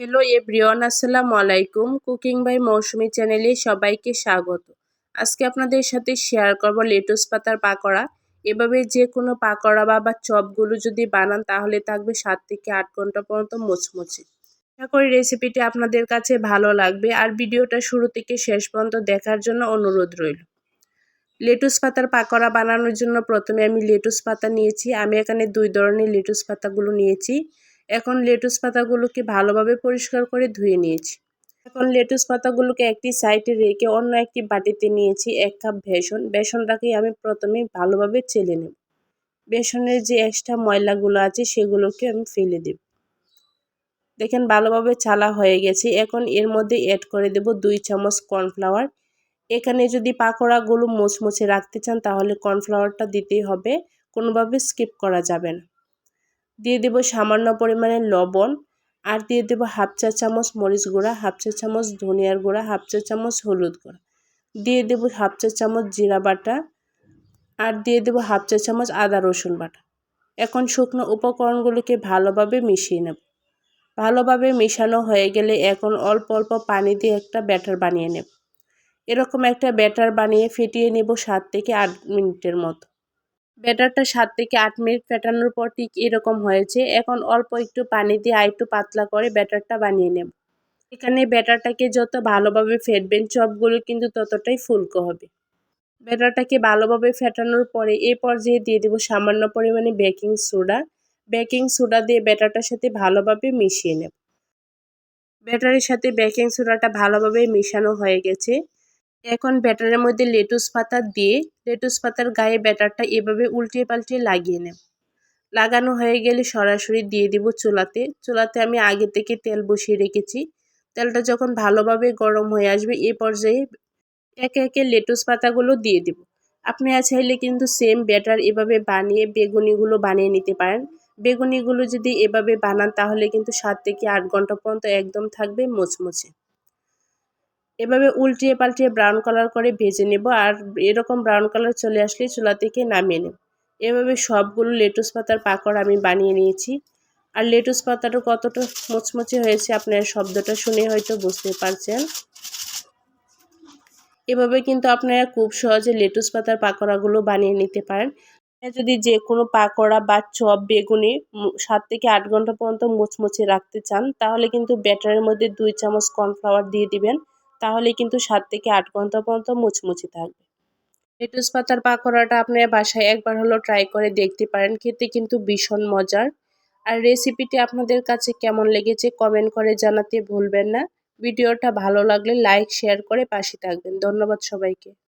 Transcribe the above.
Hello everyone আসসালামু আলাইকুম cooking by মৌসুমি চ্যানেলে সবাইকে স্বাগত। আজকে আপনাদের সাথে শেয়ার করব লেটুস পাতার পাকোড়া। এভাবে যে কোনো পাকোড়া বা চপগুলো যদি বানান, তাহলে থাকবে সাত থেকে আট ঘণ্টা পর্যন্ত মোচমোচে আশা করি রেসিপিটি আপনাদের কাছে ভালো লাগবে, আর ভিডিওটা শুরু থেকে শেষ পর্যন্ত দেখার জন্য অনুরোধ রইল। লেটুস পাতার পাকোড়া বানানোর জন্য প্রথমে আমি লেটুস পাতা নিয়েছি। আমি এখানে দুই ধরনের লেটুস পাতাগুলো নিয়েছি। এখন লেটুস পাতাগুলোকে ভালোভাবে পরিষ্কার করে ধুয়ে নিয়েছি। এখন লেটুস পাতাগুলোকে একটি সাইডে রেখে অন্য একটি বাটিতে নিয়েছি এক কাপ বেসন। বেসনটাকে আমি প্রথমে ভালোভাবে চেলে নেব। বেসনের যে এক্সট্রা ময়লাগুলো আছে সেগুলোকে আমি ফেলে দেব। দেখেন ভালোভাবে চালা হয়ে গেছে। এখন এর মধ্যে অ্যাড করে দেব দুই চামচ কর্নফ্লাওয়ার। এখানে যদি পাকোড়াগুলো মুচমুচে রাখতে চান তাহলে কর্নফ্লাওয়ারটা দিতেই হবে। কোনোভাবে স্কিপ করা যাবে না। দিয়ে দেব সামান্য পরিমাণে লবণ আর দিয়ে দেব হাফ চা চামচ মরিচ গুঁড়া, হাফ চা চামচ ধনিয়ার গুঁড়া, হাফ চা চামচ হলুদ গুঁড়া। দিয়ে দেব হাফ চা চামচ জিরা বাটা আর দিয়ে দেব হাফ চা চামচ আদা রসুন বাটা। এখন শুকনো উপকরণগুলোকে ভালোভাবে মিশিয়ে নেব। ভালোভাবে মেশানো হয়ে গেলে এখন অল্প অল্প পানি দিয়ে একটা ব্যাটার বানিয়ে নেব। এরকম একটা ব্যাটার বানিয়ে ফেটিয়ে নেব সাত থেকে আট মিনিটের মতো। ব্যাটারটা সাত থেকে আট মিনিট ফেটানোর পর ঠিক এরকম হয়েছে। এখন অল্প একটু পানি দিয়ে আরেকটু পাতলা করে ব্যাটারটা বানিয়ে নেব। এখানে ব্যাটারটাকে যত ভালোভাবে ফেটবেন চপগুলো কিন্তু ততটাই ফুলকো হবে। ব্যাটারটাকে ভালোভাবে ফেটানোর পরে এই পর্যায়ে দিয়ে দেবো সামান্য পরিমাণে বেকিং সোডা। বেকিং সোডা দিয়ে ব্যাটারটার সাথে ভালোভাবে মিশিয়ে নেব। ব্যাটারের সাথে বেকিং সোডাটা ভালোভাবে মিশানো হয়ে গেছে। এখন ব্যাটারের মধ্যে লেটুস পাতা দিয়ে লেটুস পাতার গায়ে ব্যাটারটা এভাবে উল্টিয়ে পাল্টিয়ে লাগিয়ে নেব। লাগানো হয়ে গেলে সরাসরি দিয়ে দিব চুলাতে। চুলাতে আমি আগে থেকে তেল বসিয়ে রেখেছি। তেলটা যখন ভালোভাবে গরম হয়ে আসবে এ পর্যায়ে একে একে লেটুস পাতাগুলো দিয়ে দিব। আপনি চাইলে কিন্তু সেম ব্যাটার এভাবে বানিয়ে বেগুনিগুলো বানিয়ে নিতে পারেন। বেগুনিগুলো যদি এভাবে বানান তাহলে কিন্তু সাত থেকে আট ঘণ্টা পর্যন্ত একদম থাকবে মুচমুচে। এভাবে উল্টিয়ে পাল্টিয়ে ব্রাউন কালার করে ভেজে নেব আর এরকম ব্রাউন কালার চলে আসলে চুলা থেকে নামিয়ে নেব। এভাবে সবগুলো লেটুস পাতার পাকড় আমি বানিয়ে নিয়েছি। আর লেটুস পাতাটা কতটা মুচমুচে হয়েছে আপনার শব্দটা শুনে হয়তো বুঝতে পারছেন। এভাবে কিন্তু আপনারা খুব সহজে লেটুস পাতার পাকোড়াগুলো বানিয়ে নিতে পারেন। যদি যে কোনো পাকোড়া বা চপ, বেগুনি সাত থেকে আট ঘণ্টা পর্যন্ত মুচমুচে রাখতে চান, তাহলে কিন্তু ব্যাটারের মধ্যে দুই চামচ কর্নফ্লাওয়ার দিয়ে দিবেন। তাহলে কিন্তু সাত থেকে আট ঘণ্টা পর্যন্ত মুচমুচে থাকবে। লেটুস পাতার পাকোড়াটা আপনার বাসায় একবার হলো ট্রাই করে দেখতে পারেন, খেতে কিন্তু ভীষণ মজার। আর রেসিপিটি আপনাদের কাছে কেমন লেগেছে কমেন্ট করে জানাতে ভুলবেন না। ভিডিওটা ভালো লাগলে লাইক শেয়ার করে পাশে থাকবেন। ধন্যবাদ সবাইকে।